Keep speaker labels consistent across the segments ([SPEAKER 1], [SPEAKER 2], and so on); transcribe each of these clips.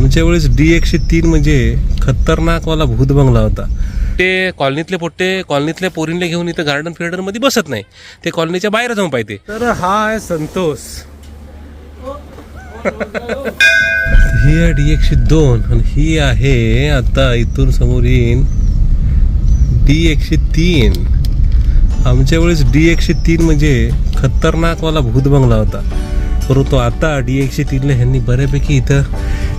[SPEAKER 1] आमच्या वेळेस डी एकशे तीन म्हणजे खतरनाकवाला भूत बंगला होता. ते कॉलनीतले पोट्टे कॉलनीतल्या पोरींले घेऊन इथं गार्डन फिल्डरमध्ये बसत नाही. ते कॉलनीच्या बाहेर जाऊन पाहिजे तर हा आहे संतोष. ही आहे डी एकशे दोन आणि ही आहे आता इथून समोर येईन डी एकशे तीन. आमच्या वेळेस डी एकशे तीन म्हणजे खतरनाकवाला भूत बंगला होता. परंतु आता. डी एकशे तीनला ह्यांनी बऱ्यापैकी इथं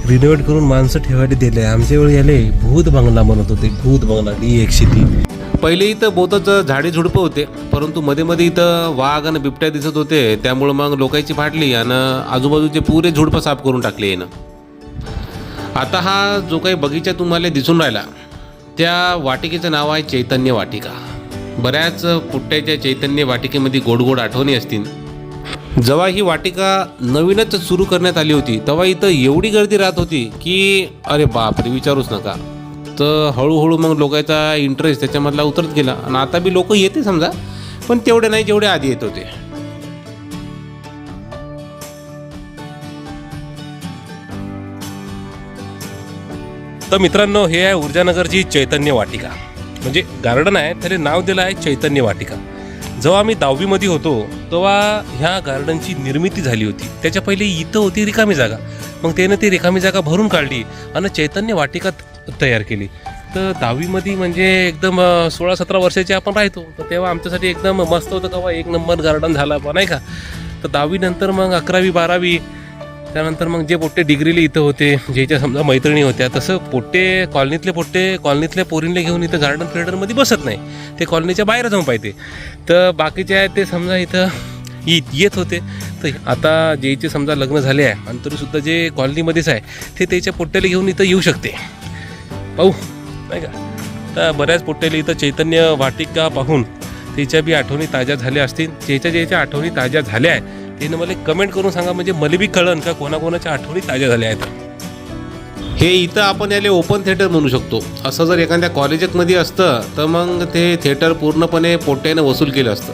[SPEAKER 1] रिनोव्हेट करून माणसं ठेवायला दिले आमच्या वेळी याले भूत बंगला म्हणत होते. भूत बंगला डी एकशे तीन. पहिले इथं बहुतच झाडे झुडपं होते परंतु मध्ये मध्ये इथं वाघ आणि बिबट्या दिसत होते. त्यामुळं मग लोकांची फाटली आणि आजूबाजूचे पुरे झुडपं साफ करून टाकले येणं आता हा जो काही बगीचा तुम्हाला दिसून राहिला त्या वाटिकेचं नाव आहे चैतन्य वाटिका. बऱ्याच पुट्ट्याच्या चैतन्य वाटिकेमध्ये गोड गोड आठवणी असतील. जेव्हा ही वाटिका नवीनच सुरू करण्यात आली होती तेव्हा इथं एवढी गर्दी राहत होती की अरे बापरे विचारूच नका. तर हळूहळू मग लोकांचा इंटरेस्ट त्याच्यामधला उतरत गेला. आणि आता बी लोक येते समजा पण तेवढे नाही जेवढे आधी येत होते. तर मित्रांनो हे आहे ऊर्जानगरची चैतन्य वाटिका. म्हणजे गार्डन आहे त्याला नाव दिलं आहे चैतन्य वाटिका. जेव्हा आम्ही दहावीमध्ये होतो तेव्हा ह्या गार्डनची निर्मिती झाली होती. त्याच्या पहिले इथं होती रिकामी जागा. मग त्यानं ती रिकामी जागा भरून काढली आणि चैतन्य वाटिका तयार केली. तर दहावीमध्ये म्हणजे एकदम सोळा सतरा वर्षाचे आपण राहतो. तर तेव्हा आमच्यासाठी एकदम मस्त होतं का एक नंबर गार्डन झाला बा नाही का? तर दहावीनंतर मग अकरावी बारावी त्यानंतर मग जे पोट्टे डिग्रीला इथं होते ज्याच्या समजा मैत्रिणी होत्या तसं पोट्टे कॉलनीतले पोट्टे कॉलनीतल्या पोरींले घेऊन इथं गार्डन थिएटरमध्ये बसत नाही. ते कॉलनीच्या बाहेर जाऊन पाहिजे तर बाकीचे आहेत ते समजा इथं येत येत होते. तर आता ज्याचे समजा लग्न झाले आहे आणि तरीसुद्धा जे कॉलनीमध्येच आहे ते त्याच्या पोट्ट्याला घेऊन इथं येऊ शकते. पाहू नाही का? तर बऱ्याच पोट्ट्याला इथं चैतन्य वाटिका पाहून त्याच्या बी आठवणी ताज्या झाल्या असतील. ज्याच्या ज्याच्या आठवणी ताज्या झाल्या आहे त्याने मला कमेंट करून सांगा म्हणजे मला बी कळन का कोणाकोणाच्या आठवणी ताज्या झाल्या आहेत. हे इथं आपण याले ओपन थिएटर म्हणू शकतो. असं जर एखाद्या कॉलेजमध्ये असतं तर मग ते थिएटर पूर्णपणे पोट्यानं वसूल केलं असतं.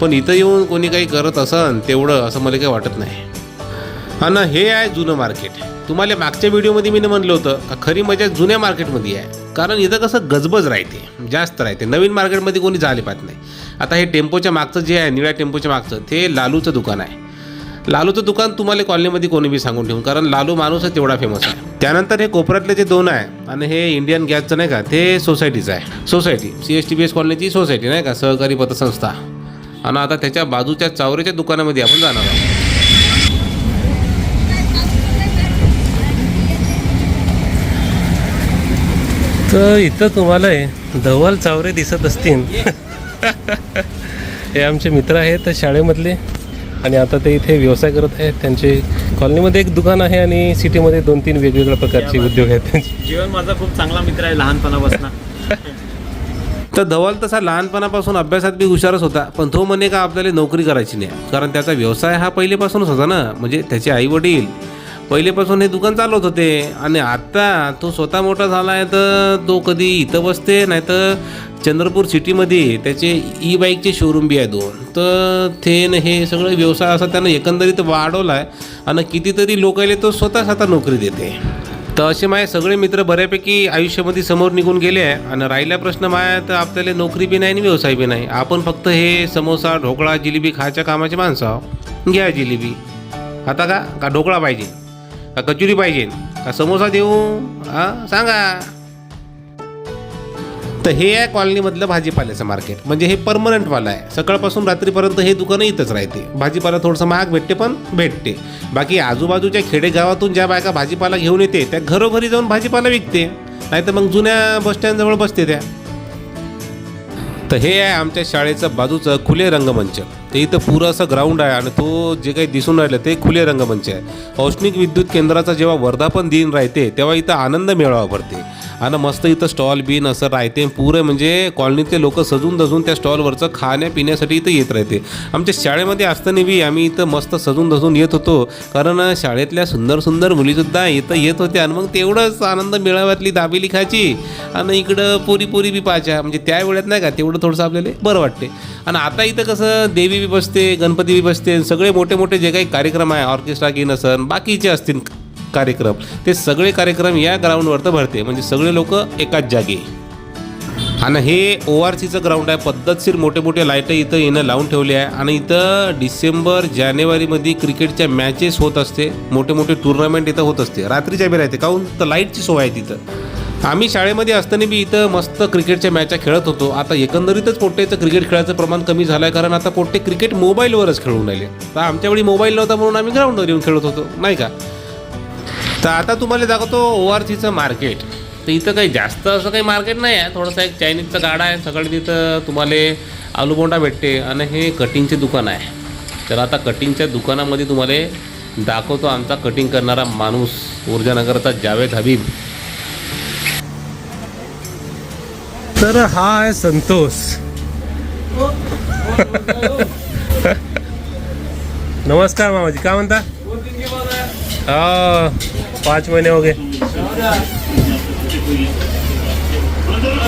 [SPEAKER 1] पण इथं येऊन कोणी काही करत असन तेवढं असं मला काही वाटत नाही. आणि हे आहे जुनं मार्केट तुम्हाला मागच्या व्हिडिओमध्ये मी म्हणलं होतं का खरी मजा जुन्या मार्केटमध्ये आहे. कारण इथं कसं गजबज राहते जास्त राहते. नवीन मार्केटमध्ये कोणी झाले पाहत नाही. आता हे टेम्पोच्या मागचं जे आहे निळ्या टेम्पोच्या मागचं ते लालूचं दुकान आहे. लालूचं दुकान तुम्हाला कॉलनीमध्ये कोणी बी सांगून ठेवून कारण लालू माणूसच तेवढा फेमस आहे. त्यानंतर हे कोपऱ्यातले जे दोन आहे आणि हे इंडियन गॅसचं नाही का ते सोसायटीचं आहे. Society C S T B S कॉलनीची society नाही का सहकारी पतसंस्था. आणि आता त्याच्या बाजूच्या चावरेच्या दुकानामध्ये आपण जाणार आहोत. तर इथं तुम्हाला धवल चावरे दिसत असतील. हे आमचे मित्र आहेत शाळेमधले. आणि आता ते इथे व्यवसाय करत आहेत. त्यांचे कॉलनीमध्ये एक दुकान आहे आणि सिटीमध्ये दोन तीन वेगवेगळ्या प्रकारचे उद्योग आहेत त्यांचे.
[SPEAKER 2] जीवन माझा खूप चांगला मित्र आहे लहानपणापासून.
[SPEAKER 1] तर धवल तसा लहानपणापासून अभ्यासात बी हुशारच होता पण तो म्हणे का आपल्याला नोकरी करायची नाही. कारण त्याचा व्यवसाय हा पहिलेपासूनच होता ना. म्हणजे त्याचे आई वडील पहिलेपासून हे दुकान चालवत होते. आणि आता तो स्वतः मोठा झाला आहे तर तो कधी इथं बसते नाही तर चंद्रपूर सिटीमध्ये त्याचे ई बाईकचे शोरूम बी आहे दोन. तर ते न हे सगळं व्यवसाय असा त्यानं एकंदरीत वाढवला आहे आणि कितीतरी लोकायले तो स्वतः स्वतः नोकरी देते. तर असे माझे सगळे मित्र बऱ्यापैकी आयुष्यामध्ये समोर निघून गेले आहे. आणि राहिला प्रश्न माया तर आपल्याला नोकरी बी नाही आणि व्यवसाय बी नाही. आपण फक्त हे समोसा ढोकळा जिलेबी खायच्या कामाचे माणसं आहो घ्या जिलेबी. आता का? का ढोकळा पाहिजे? का कचोरी पाहिजे? का समोसा देऊ? हा सांगा. तर हे आहे कॉलनीमधलं भाजीपाल्याचं मार्केट. म्हणजे हे परमनंटवालं आहे. सकाळपासून रात्रीपर्यंत हे दुकानं इथंच राहते. भाजीपाला थोडंसं महाग भेटते पण भेटते. बाकी आजूबाजूच्या खेडेगावातून ज्या बायका भाजीपाला घेऊन येते त्या घरोघरी जाऊन भाजीपाला विकते. नाही तर मग जुन्या बसस्टँडजवळ बसते त्या. तर हे आहे आमच्या शाळेचं बाजूचं खुले रंगमंच. ते इथं पुरं असं ग्राउंड आहे आणि तो जे काही दिसून राहिलं ते खुले रंगमंच आहे. औष्णिक विद्युत केंद्राचा जेव्हा वर्धापन दिन राहते तेव्हा इथं आनंद मेळावा भरते. आणि मस्त इथं स्टॉल बिन असं राहते पुरं म्हणजे कॉलनीतले लोक सजून धजून त्या स्टॉलवरचं खाण्यापिण्यासाठी इथं येत राहते. आमच्या शाळेमध्ये असताना बी आम्ही इथं मस्त सजून धजून येत होतो. कारण शाळेतल्या सुंदर सुंदर मुलीसुद्धा इथं येत होत्या आणि मग तेवढंच आनंद मेळाव्यातली दाबेली खायची आणि इकडं पुरी पुरी बी पाहायच्या म्हणजे त्या वेळेत नाही का तेवढं थोडंसं आपल्याला बरं वाटते. आणि आता इथं कसं देवी बी बसते गणपती बी बसते सगळे मोठे मोठे जे काही कार्यक्रम आहे ऑर्केस्ट्रा की नसन बाकीचे असतील कार्यक्रम ते सगळे कार्यक्रम या ग्राउंडवर तर भरते. म्हणजे सगळे लोक एकाच जागी. आणि हे ओ आर सीचं ग्राउंड आहे. पद्धतशीर मोठे मोठे लाईटं इथं येणं लावून ठेवले आहे. आणि इथं डिसेंबर जानेवारीमध्ये क्रिकेटच्या मॅचेस होत असते. मोठे मोठे टुर्नामेंट इथं होत असते. रात्रीच्या वेळ येते. काहून? तर लाईटची सोय आहे तिथं. आम्ही शाळेमध्ये असताना बी इथं मस्त क्रिकेटच्या मॅचा खेळत होतो. आता एकंदरीतच पोट्टेचं क्रिकेट खेळायचं प्रमाण कमी झालं आहे कारण आता पोट्टे क्रिकेट मोबाईलवरच खेळून राहिले. तर आमच्या वेळी मोबाईल नव्हता म्हणून आम्ही ग्राउंडवर येऊन खेळत होतो नाही का? तर आता तुम्हाला दाखवतो ओ आर सीचं मार्केट. तर इथं काही जास्त असं काही मार्केट नाही आहे. थोडंसं एक चायनीजचं गाडा आहे. सगळं तिथं तुम्हाला आलूबोंडा भेटते आणि हे कटिंगचे दुकान आहे. तर आता कटिंगच्या दुकानामध्ये तुम्हाला दाखवतो आमचा कटिंग करणारा माणूस ऊर्जानगरचा जावेद हबीब.
[SPEAKER 3] तर हा आहे संतोष. नमस्कार मामाजी काय म्हणता? हा पाच महिने हो गए.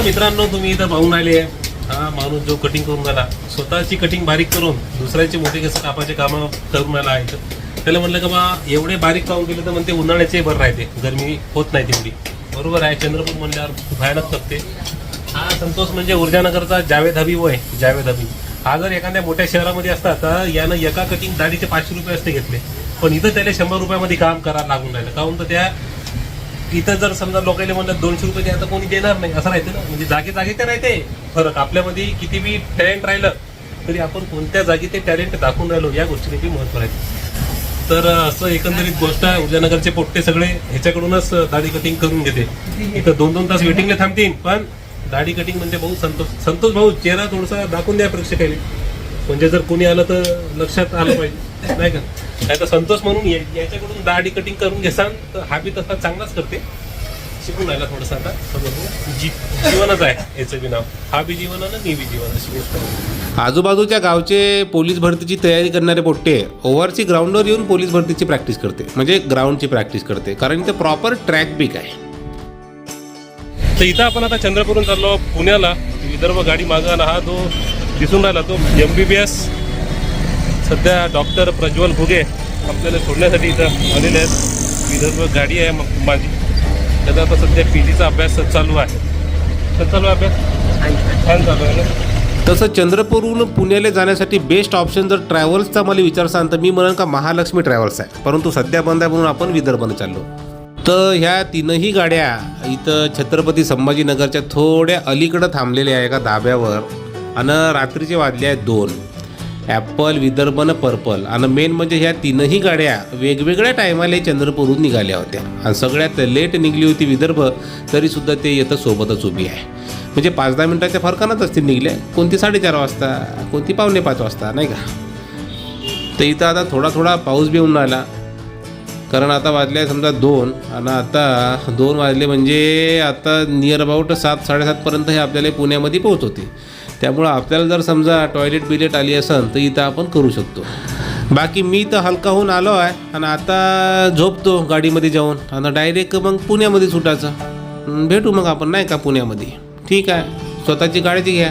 [SPEAKER 3] मित्रांनो तुम्ही इथं पाहून आले हा माणूस जो कटिंग करून आला स्वतःची कटिंग बारीक करून दुसऱ्याचे मोठे कसं कापाचे कामं करून आला आहे. त्याला म्हणलं का बा एवढे बारीक काम केले तर म्हणते उन्हाळ्याचे बरं राहते. गरमी होत नाही तेवढी. बरोबर आहे चंद्रपूर म्हणल्यावर भयानक तपते हा संतोष म्हणजे ऊर्जानगरचा जावेद हबीब होय जावेद हबीब. हा जर एखाद्या मोठ्या शहरामध्ये असता तर यानं एका कटिंग दाढीचे पाचशे रुपये असते घेतले. पण इथं त्याला शंभर रुपयामध्ये काम करायला लागून राहिलं. काहून तर त्या इथं जर समजा लोकांना म्हणलं दोनशे रुपये द्या तर कोणी देणार नाही असं राहते ना. म्हणजे जागे जागे ते राहते. फरक आपल्यामध्ये किती बी टॅलेंट राहिलं तरी आपण कोणत्या जागी ते टॅलेंट दाखवून राहिलो या गोष्टीने बी महत्त्व राहते. तर असं एकंदरीत गोष्ट आहे ऊर्जानगरचे पोट्टे सगळे ह्याच्याकडूनच दाढी कटिंग करून घेते. इथं दोन दोन तास वेटिंगला थांबतील पण दाढी कटिंग म्हणजे भाऊ संतोष संतोष भाऊ चेहरा थोडासा दाखवून द्या प्रेक्षकाने. म्हणजे जर कोणी आलं तर लक्षात आलं पाहिजे नाही का? नाही तर संतोष म्हणून या- याच्याकडून दाढी कटिंग करून घेसान तर हा बी तसा चांगलाच करते. शिकून राहिला थोडंसं आता. समोर जी जीवनच आहे याचं बी नाव. हा बी जीवन आणि मी बी जीवन अशी गोष्ट आहे.
[SPEAKER 1] आजूबाजूच्या गावचे पोलीस भरतीची तयारी करणारे पोट्टे ओव्हरची ग्राउंडवर येऊन पोलीस भरतीची प्रॅक्टिस करते. म्हणजे ग्राउंडची प्रॅक्टिस करते. कारण ते प्रॉपर ट्रॅक बीक आहे.
[SPEAKER 3] तर इथं आपण आता चंद्रपूरहून चाललो पुण्याला. विदर्भ गाडी मागं हा जो दिसून राहिला तो एम बी बी एस सध्या डॉक्टर प्रज्वल भुगे आपल्याला सोडण्यासाठी इथं आलेले आहेत. विदर्भ गाडी आहे मग माझी. त्याचा आता सध्या पी जीचा अभ्यास चालू आहे. तर चालू आहे अभ्यास? छान चालू आहे ना?
[SPEAKER 1] तसं चंद्रपूरहून पुण्याला जाण्यासाठी बेस्ट ऑप्शन जर ट्रॅव्हल्सचा मला विचारसान तर मी म्हणेन का महालक्ष्मी ट्रॅव्हल्स आहे. परंतु सध्या बंद आहे म्हणून आपण विदर्भानं चाललो. तर ह्या तीनही गाड्या इथं छत्रपती संभाजीनगरच्या थोड्या अलीकडं थांबलेल्या आहे एका धाब्यावर. आणि रात्रीचे वाजले आहेत दोन. ॲपल विदर्भ आणि पर्पल. आणि मेन म्हणजे ह्या तीनही गाड्या वेगवेगळ्या टायमाला चंद्रपूरहून निघाल्या होत्या. आणि सगळ्यात लेट निघली होती विदर्भ तरीसुद्धा ते येतं सोबतच उभी आहे. म्हणजे पाच दहा मिनटाच्या फरकानंच असतील निघल्या कोणती साडेचार वाजता कोणती पावणे पाच वाजता नाही का? तर इथं आता थोडा थोडा पाऊस बी येऊन राहिला कारण आता वाजले आहे समजा दोन. आणि आता दोन वाजले म्हणजे आता नियर अबाउट सात साडेसातपर्यंत हे आपल्याला पुण्यामध्ये पोहोचवते त्यामुळं आपल्याला जर समजा टॉयलेट बिलेट आली असेल तर इथं आपण करू शकतो. बाकी मी तर हलका होऊन आलो आहे आणि आता झोपतो गाडीमध्ये जाऊन. आणि डायरेक्ट मग पुण्यामध्ये सुटायचं. भेटू मग आपण नाही का पुण्यामध्ये? ठीक आहे. स्वतःची काळजी घ्या.